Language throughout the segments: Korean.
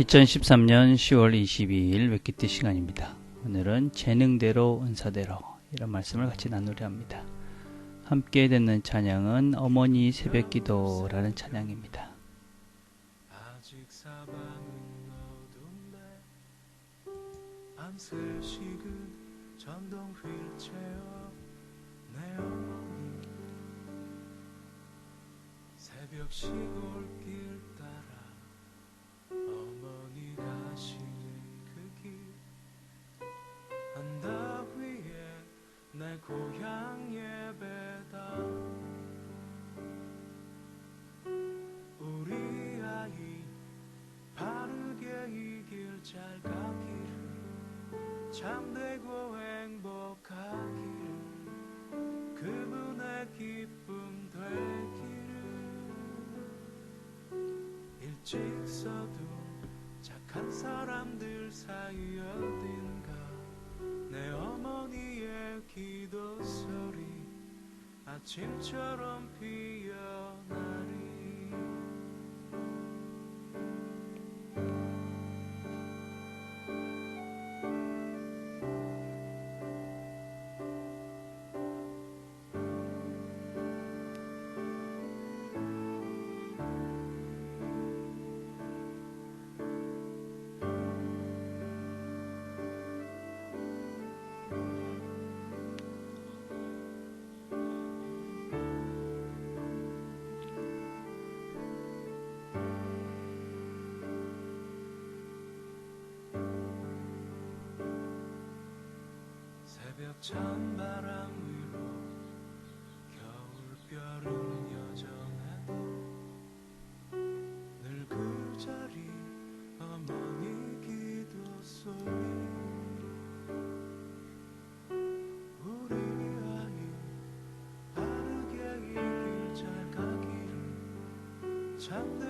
2013년 10월 22일 웨키트 시간입니다. 오늘은 재능대로 은사대로 이런 말씀을 같이 나누려 합니다. 함께 듣는 찬양은 어머니 새벽기도라는 찬양입니다. 새벽 시골길 찍 서둔 착한 사람들 사이 어딘가 내 어머니의 기도 소리 아침처럼 피어나리 새벽 찬바람 위로 겨울별은 여전해도 늘그 자리 어머니 기도 소리 참되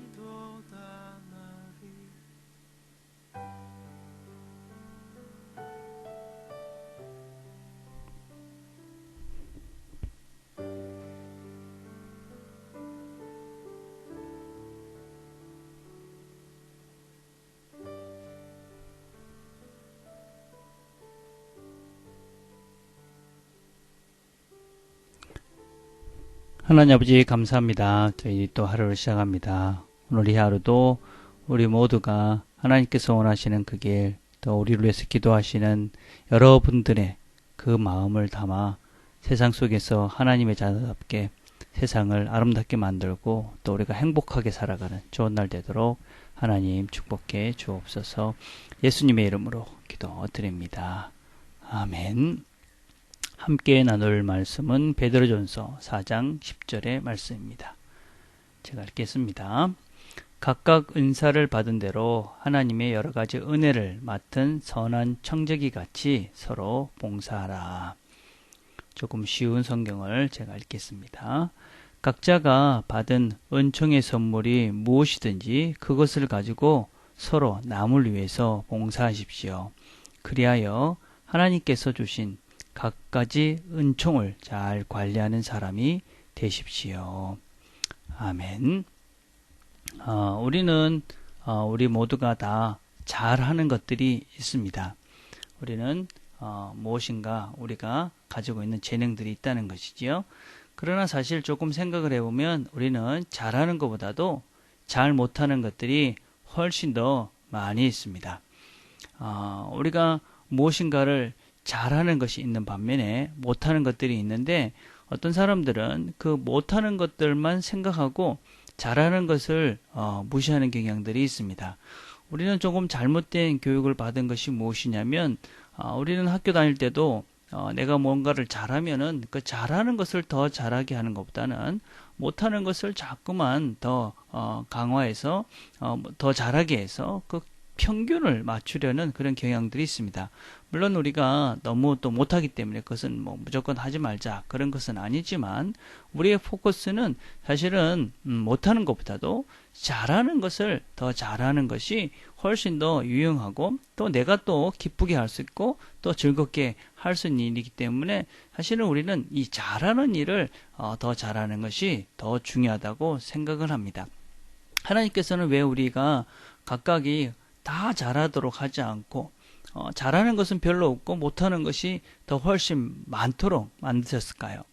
하나님 아버지 감사합니다. 저희 또 하루를 시작합니다. 오늘 이 하루도 우리 모두가 하나님께서 원하시는 그 길, 또 우리를 위해서 기도하시는 여러분들의 그 마음을 담아 세상 속에서 하나님의 자녀답게 세상을 아름답게 만들고 또 우리가 행복하게 살아가는 좋은 날 되도록 하나님 축복해 주옵소서 예수님의 이름으로 기도드립니다. 아멘. 함께 나눌 말씀은 베드로전서 4장 10절의 말씀입니다. 제가 읽겠습니다. 각각 은사를 받은 대로 하나님의 여러 가지 은혜를 맡은 선한 청지기 같이 서로 봉사하라. 조금 쉬운 성경을 제가 읽겠습니다. 각자가 받은 은총의 선물이 무엇이든지 그것을 가지고 서로 남을 위해서 봉사하십시오. 그리하여 하나님께서 주신 각가지 은총을 잘 관리하는 사람이 되십시오. 아멘. 어, 우리는 어, 우리 모두가 다 잘하는 것들이 있습니다. 우리는 어, 무엇인가 우리가 가지고 있는 재능들이 있다는 것이지요. 그러나 사실 조금 생각을 해보면 우리는 잘하는 것보다도 잘 못하는 것들이 훨씬 더 많이 있습니다. 어, 우리가 무엇인가를 잘하는 것이 있는 반면에 못하는 것들이 있는데 어떤 사람들은 그 못하는 것들만 생각하고 잘하는 것을 어, 무시하는 경향들이 있습니다. 우리는 조금 잘못된 교육을 받은 것이 무엇이냐면 어, 우리는 학교 다닐 때도 어, 내가 뭔가를 잘하면은 그 잘하는 것을 더 잘하게 하는 것보다는 못하는 것을 자꾸만 더 어, 강화해서 어, 더 잘하게 해서 그 평균을 맞추려는 그런 경향들이 있습니다. 물론 우리가 너무 또 못하기 때문에 그것은 뭐 무조건 하지 말자 그런 것은 아니지만 우리의 포커스는 사실은 음, 못하는 것보다도 잘하는 것을 더 잘하는 것이 훨씬 더 유용하고 또 내가 또 기쁘게 할 수 있고 또 즐겁게 할 수 있는 일이기 때문에 사실은 우리는 이 잘하는 일을 어, 더 잘하는 것이 더 중요하다고 생각을 합니다. 하나님께서는 왜 우리가 각각이 다 잘하도록 하지 않고 어, 잘하는 것은 별로 없고 못하는 것이 더 훨씬 많도록 만드셨을까요?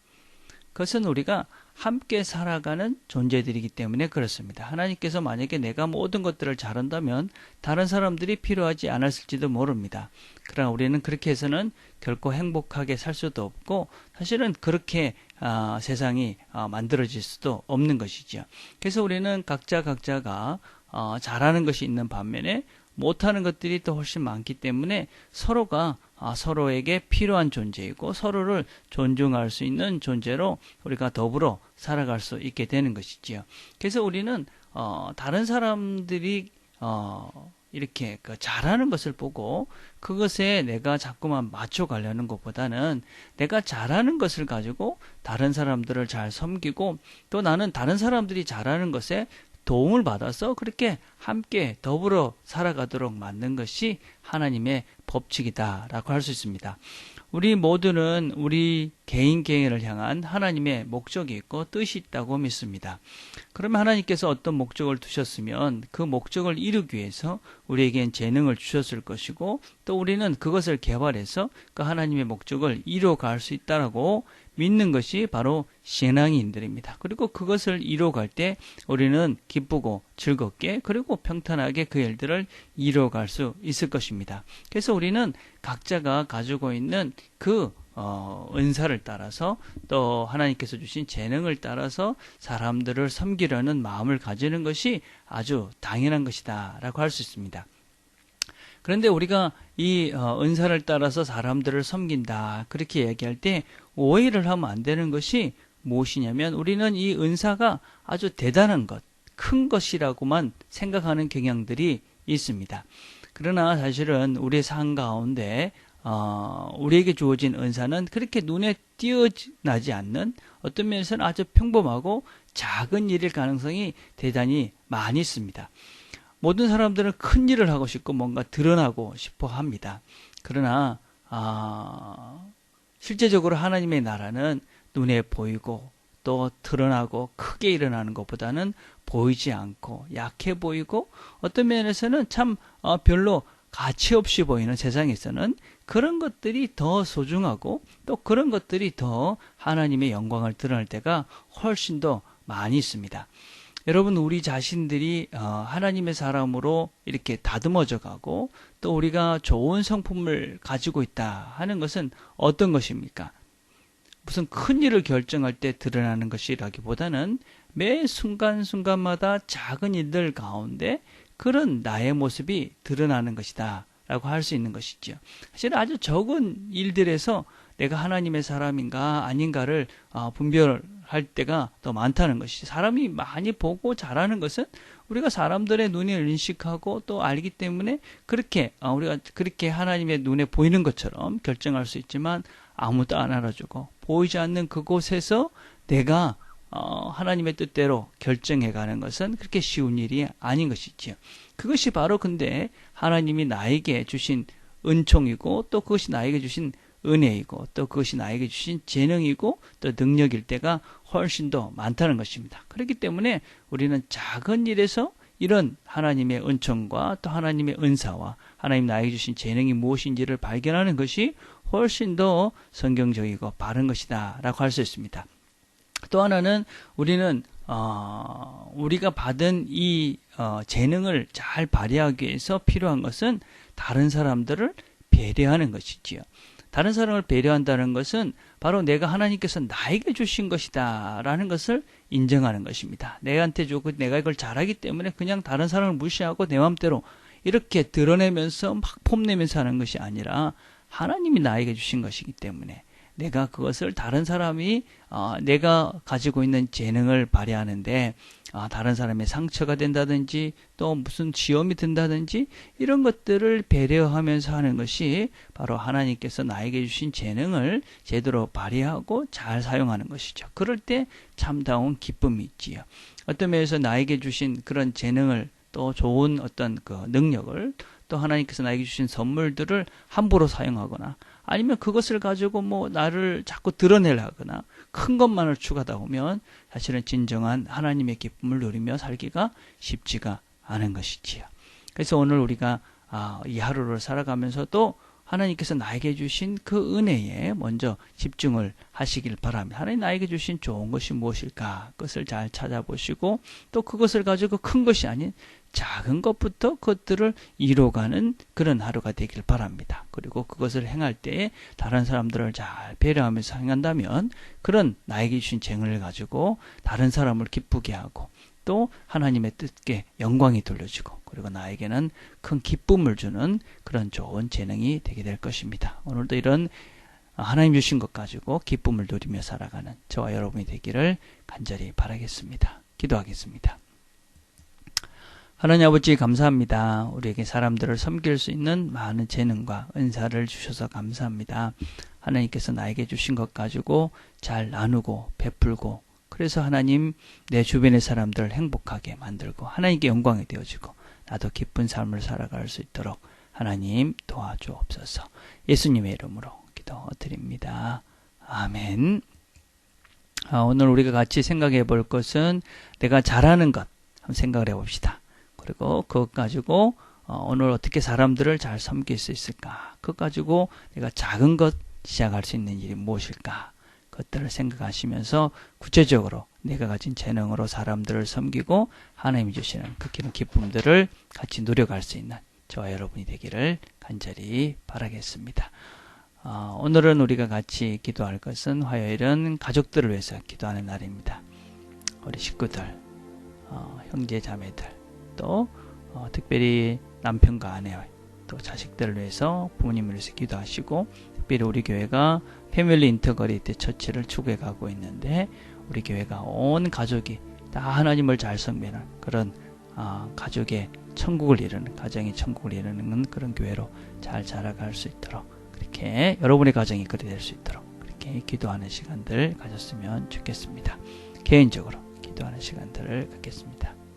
그것은 우리가 함께 살아가는 존재들이기 때문에 그렇습니다. 하나님께서 만약에 내가 모든 것들을 잘한다면 다른 사람들이 필요하지 않았을지도 모릅니다. 그러나 우리는 그렇게 해서는 결코 행복하게 살 수도 없고 사실은 그렇게 아, 세상이 아, 만들어질 수도 없는 것이죠. 그래서 우리는 각자 각자가 어, 잘하는 것이 있는 반면에 못하는 것들이 또 훨씬 많기 때문에 서로가 아, 서로에게 필요한 존재이고 서로를 존중할 수 있는 존재로 우리가 더불어 살아갈 수 있게 되는 것이지요. 그래서 우리는 어, 다른 사람들이 어, 이렇게 그 잘하는 것을 보고 그것에 내가 자꾸만 맞춰가려는 것보다는 내가 잘하는 것을 가지고 다른 사람들을 잘 섬기고 또 나는 다른 사람들이 잘하는 것에 도움을 받아서 그렇게 함께 더불어 살아가도록 만든 것이 하나님의 법칙이다라고 할 수 있습니다. 우리 모두는 우리 개인 개인을 향한 하나님의 목적이 있고 뜻이 있다고 믿습니다. 그러면 하나님께서 어떤 목적을 두셨으면 그 목적을 이루기 위해서 우리에겐 재능을 주셨을 것이고 또 우리는 그것을 개발해서 그 하나님의 목적을 이루어갈 수 있다라고 믿는 것이 바로 신앙인들입니다. 그리고 그것을 이루어갈 때 우리는 기쁘고 즐겁게 그리고 평탄하게 그 일들을 이루어갈 수 있을 것입니다. 그래서 우리는 각자가 가지고 있는 그 어, 은사를 따라서 또 하나님께서 주신 재능을 따라서 사람들을 섬기려는 마음을 가지는 것이 아주 당연한 것이다라고 할 수 있습니다. 그런데 우리가 이 어, 은사를 따라서 사람들을 섬긴다 그렇게 얘기할 때 오해를 하면 안 되는 것이 무엇이냐면 우리는 이 은사가 아주 대단한 것, 큰 것이라고만 생각하는 경향들이 있습니다. 그러나 사실은 우리의 삶 가운데 어, 우리에게 주어진 은사는 그렇게 눈에 띄어나지 않는 어떤 면에서는 아주 평범하고 작은 일일 가능성이 대단히 많이 있습니다. 모든 사람들은 큰 일을 하고 싶고 뭔가 드러나고 싶어 합니다. 그러나 아, 실제적으로 하나님의 나라는 눈에 보이고 또 드러나고 크게 일어나는 것보다는 보이지 않고 약해 보이고 어떤 면에서는 참 어, 별로 가치 없이 보이는 세상에서는 그런 것들이 더 소중하고 또 그런 것들이 더 하나님의 영광을 드러낼 때가 훨씬 더 많이 있습니다. 여러분 우리 자신들이 어, 하나님의 사람으로 이렇게 다듬어져 가고 또 우리가 좋은 성품을 가지고 있다 하는 것은 어떤 것입니까? 무슨 큰 일을 결정할 때 드러나는 것이라기보다는 매 순간순간마다 작은 일들 가운데 그런 나의 모습이 드러나는 것이다. 라고 할 수 있는 것이죠. 사실 아주 적은 일들에서 내가 하나님의 사람인가 아닌가를 어, 분별 할 때가 더 많다는 것이 사람이 많이 보고 잘하는 것은 우리가 사람들의 눈에 인식하고 또 알기 때문에 그렇게 어, 우리가 그렇게 하나님의 눈에 보이는 것처럼 결정할 수 있지만 아무도 안 알아주고 보이지 않는 그곳에서 내가 어, 하나님의 뜻대로 결정해 가는 것은 그렇게 쉬운 일이 아닌 것이지요. 그것이 바로 근데 하나님이 나에게 주신 은총이고 또 그것이 나에게 주신 은혜이고 또 그것이 나에게 주신 재능이고 또 능력일 때가 훨씬 더 많다는 것입니다. 그렇기 때문에 우리는 작은 일에서 이런 하나님의 은총과 또 하나님의 은사와 하나님 나에게 주신 재능이 무엇인지를 발견하는 것이 훨씬 더 성경적이고 바른 것이다 라고 할 수 있습니다. 또 하나는 우리는 어, 우리가 받은 이 어, 재능을 잘 발휘하기 위해서 필요한 것은 다른 사람들을 배려하는 것이지요. 다른 사람을 배려한다는 것은 바로 내가 하나님께서 나에게 주신 것이다라는 것을 인정하는 것입니다. 내한테 주고 내가 이걸 잘하기 때문에 그냥 다른 사람을 무시하고 내 마음대로 이렇게 드러내면서 막 폼내면서 하는 것이 아니라 하나님이 나에게 주신 것이기 때문에 내가 그것을 다른 사람이 어, 내가 가지고 있는 재능을 발휘하는데 아, 다른 사람의 상처가 된다든지 또 무슨 시험이 든다든지 이런 것들을 배려하면서 하는 것이 바로 하나님께서 나에게 주신 재능을 제대로 발휘하고 잘 사용하는 것이죠. 그럴 때 참다운 기쁨이 있지요. 어떤 면에서 나에게 주신 그런 재능을 또 좋은 어떤 그 능력을 또 하나님께서 나에게 주신 선물들을 함부로 사용하거나 아니면 그것을 가지고 뭐 나를 자꾸 드러내려거나 큰 것만을 추구하다 보면 사실은 진정한 하나님의 기쁨을 누리며 살기가 쉽지가 않은 것이지요. 그래서 오늘 우리가 아, 이 하루를 살아가면서도 하나님께서 나에게 주신 그 은혜에 먼저 집중을 하시길 바랍니다. 하나님 나에게 주신 좋은 것이 무엇일까? 그것을 잘 찾아보시고 또 그것을 가지고 큰 것이 아닌 작은 것부터 그것들을 이뤄가는 그런 하루가 되길 바랍니다. 그리고 그것을 행할 때에 다른 사람들을 잘 배려하면서 행한다면 그런 나에게 주신 재능을 가지고 다른 사람을 기쁘게 하고 또 하나님의 뜻께 영광이 돌려지고 그리고 나에게는 큰 기쁨을 주는 그런 좋은 재능이 되게 될 것입니다. 오늘도 이런 하나님 주신 것 가지고 기쁨을 누리며 살아가는 저와 여러분이 되기를 간절히 바라겠습니다. 기도하겠습니다. 하나님 아버지 감사합니다. 우리에게 사람들을 섬길 수 있는 많은 재능과 은사를 주셔서 감사합니다. 하나님께서 나에게 주신 것 가지고 잘 나누고 베풀고 그래서 하나님 내 주변의 사람들을 행복하게 만들고 하나님께 영광이 되어지고 나도 기쁜 삶을 살아갈 수 있도록 하나님 도와주옵소서. 예수님의 이름으로 기도드립니다. 아멘. 아, 오늘 우리가 같이 생각해 볼 것은 내가 잘하는 것 한번 생각을 해 봅시다. 그리고 그것 가지고 어, 오늘 어떻게 사람들을 잘 섬길 수 있을까? 그것 가지고 내가 작은 것 시작할 수 있는 일이 무엇일까? 것들을 생각하시면서 구체적으로 내가 가진 재능으로 사람들을 섬기고 하나님이 주시는 그 기쁜 기쁨들을 같이 누려갈 수 있는 저와 여러분이 되기를 간절히 바라겠습니다. 어, 오늘은 우리가 같이 기도할 것은 화요일은 가족들을 위해서 기도하는 날입니다. 우리 식구들, 어, 형제 자매들, 또 어, 특별히 남편과 아내, 또 자식들을 위해서 부모님을 위해서 기도하시고 특별히 우리 교회가 패밀리 인터거리 때 처치를 추구해 가고 있는데 우리 교회가 온 가족이 다 하나님을 잘 섬기는 그런 아, 가족의 천국을 이루는 가정의 천국을 이루는 그런 교회로 잘 자라갈 수 있도록 그렇게 여러분의 가정이 그리 될 수 있도록 그렇게 기도하는 시간들 가졌으면 좋겠습니다. 개인적으로 기도하는 시간들을 갖겠습니다.